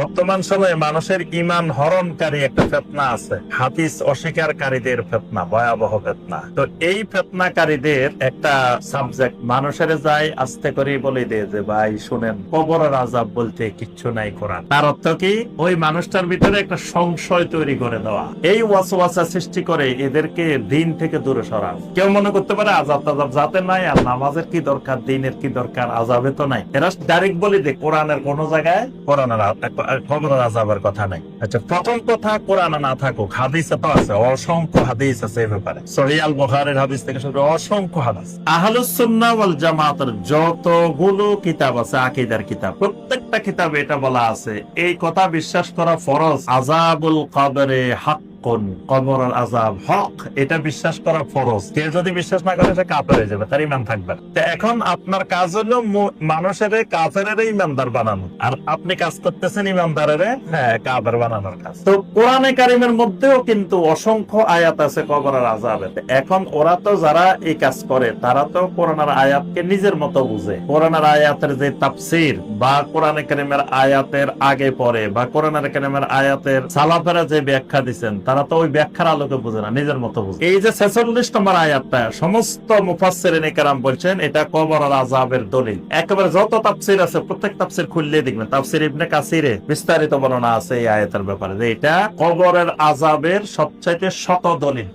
বর্তমান সময়ে মানুষের ইমান হরণকারী একটা ফেতনা আছে। হাদিস অস্বীকারীদের ফেতনা, ভয়াবহ ফেতনা। তো এই ফেতনাকারীদের একটা সাবজেক্ট মানুষের যায় আস্তে করে বলে দেয় যে, ভাই, শুনেন কবরের আজাব বলতে কিচ্ছু নাই কোরআন। তার অর্থ কি? ওই মানুষটার ভিতরে একটা সংশয় তৈরি করে দেওয়া। এই ওয়াসওয়াসা সৃষ্টি করে এদেরকে দিন থেকে দূরে সরান কেউ মনে করতে পারে আজাব তাজাব যাতে নাই আর নামাজের কি দরকার, দিনের কি দরকার আজাবে তো নাই। এরা ডাইরেক্ট বলে দে কোরআনের কোন জায়গায়, কোরআনের খবরের আজাবের কথা আচ্ছা প্রথম কথা কোরআনে না থাকুক তো আছে, অসংখ্য হাদিস আছে এ ব্যাপারে। হাদিস থেকে শুরু অসংখ্য হাদিস। জামাতের যতগুলো কিতাব আছে, আকিদার কিতাব, প্রত্যেকটা কিতাবে এটা বলা আছে, এই কথা বিশ্বাস করা ফরজ। আজাবুল কবরে হক কবরের আজাব হক, এটা বিশ্বাস করা ফরজ। কেউ যদি বিশ্বাস না করে, সে কাফের হয়ে যাবে, তার ইমান থাকবে এখন আপনার কাজ হলো মানুষের কাফের ইমানদার বানানো। আর আপনি কাজ করতেছেন ইমানদারের হ্যাঁ কাফের বানানোর কাজ। তো কোরআনে কারিমের মধ্যেও কিন্তু অসংখ্য আয়াত আছে কবরের আজাবের এখন ওরা তো যারা এই কাজ করে, তারা তো কোরআনের আয়াতকে নিজের মতো বুঝে। কোরআনের আয়াতের যে তাফসির, বা কোরআনে কারিমের আয়াতের আগে পরে, বা কোরআনের কারিমের আয়াতের সালাফেরা যে ব্যাখ্যা দিচ্ছেন তারা তো ওই ব্যাখ্যার আলোকে বুঝে না, নিজের মতো বুঝে। এই যে ছেচল্লিশ নম্বর আয়াতটা, সমস্ত মুফাসসিরিন কেরাম বলছেন, এটা কবর আর আজাবের দলিল। একেবারে যত তাপসির আছে, প্রত্যেক তাপসির খুললে দেখবেন তাপসির ইবনে কাসিরে বিস্তারিত বর্ণনা আছে এই আয়াতের ব্যাপারে, যে এটা কবরের আজাবের সবচাইতে শত দলিল।